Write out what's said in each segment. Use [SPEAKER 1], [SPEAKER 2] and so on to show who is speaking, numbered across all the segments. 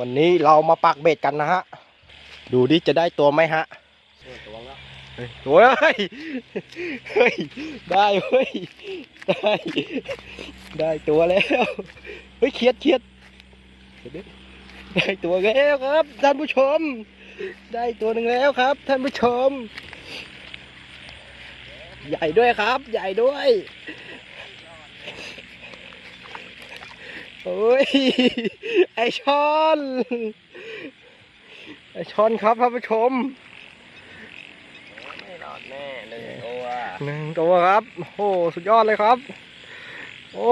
[SPEAKER 1] วันนี้เรามาปักเบ็ดกันนะฮะ ดูดิจะได้ตัวไหมฮะ
[SPEAKER 2] ตัวแล้ว
[SPEAKER 1] เฮ้ยโอ้ยเฮ้ย ได้เฮ้ย ได้ ได้ตัวแล้ว เฮ้ย เครียดเครียดได้ตัวแล้วครับ ท่านผู้ชม ได้ตัวหนึ่งแล้วครับ ท่านผู้ชม ใหญ่ด้วยครับ ใหญ่ด้วย โอ้ย ไอช้อน ไอช้อนครับท่านผู้ชม
[SPEAKER 2] ไม่รอดแน่หนึ่งตัว
[SPEAKER 1] หนึ่งตัวครับ โอ้โหสุดยอดเลยครับ โอ้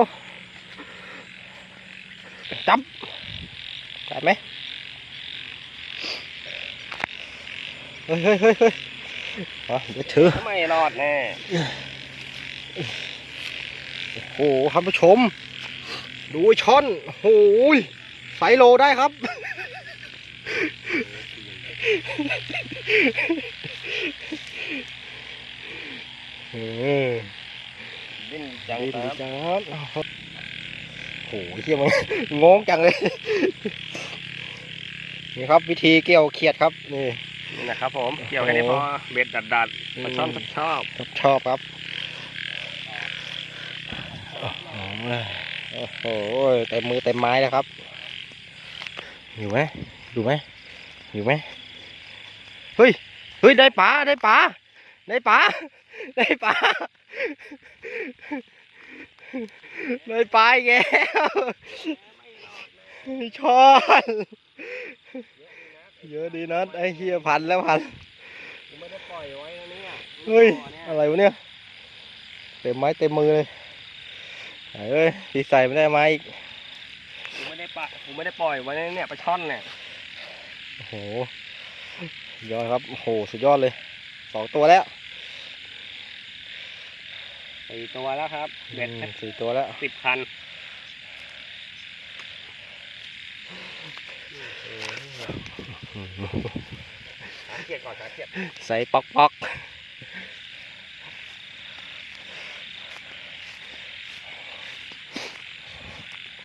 [SPEAKER 1] จับได้ไหมเฮ้ยเฮ้ยเฮ้ยเฮ้ยอะเดี๋ยวถือ
[SPEAKER 2] ไม่รอดแน่
[SPEAKER 1] โอ้โหท่านผู้ชม ดูไอ้ช่อนโอ้โหยไซส์โลได้ครับ เออ
[SPEAKER 2] ดิ้นจัง
[SPEAKER 1] ดี
[SPEAKER 2] ค
[SPEAKER 1] ดี
[SPEAKER 2] รับ
[SPEAKER 1] จังครับโอ้โหเฮียมัน งงจังเลย นี่ครับ วิธีเกี่ยวเขียดครับนี่
[SPEAKER 2] นี่นะครับผม เกี่ยวแค่นี้พอ เบ็ดดัดดัดๆปลาช่อนก็ชอบ
[SPEAKER 1] ชอบชอบครับโอ้โห เต็มมือเต็มไม้แล้วครับอยู่ไหมดูไหมอยู่ไหมเฮ้ยเฮ้ยได้ปลาได้ปลาได้ปลาได้ปลาได้ปลาอีกแล้วชอนเยอะดีนะไอ้เฮียพันแล้วพัน
[SPEAKER 2] กูไม่ได้ปล่อยไว้นะเนี่ย
[SPEAKER 1] เฮ้ย
[SPEAKER 2] บ่อนี่
[SPEAKER 1] อะไรวะเนี่ยเต็มไม้เต็มมือเลยไหน เอ้ยสีใส่ไม่ได้ไม้อีก
[SPEAKER 2] กูไม่ได้ปะกูไม่ได้ปล่อยไว้นะเนี่ยปลาช่อนเนี่ย
[SPEAKER 1] โอ้โหสุดยอดครับโอ้โหสุดยอดเลยสองตัวแล้ว
[SPEAKER 2] สี่ตัวแล้วครับเบ็ด
[SPEAKER 1] อืมสี่ตัวแล้ว
[SPEAKER 2] สิบคันหาเกียดก่อนหาเกียด
[SPEAKER 1] ใส่ป๊อกป๊อก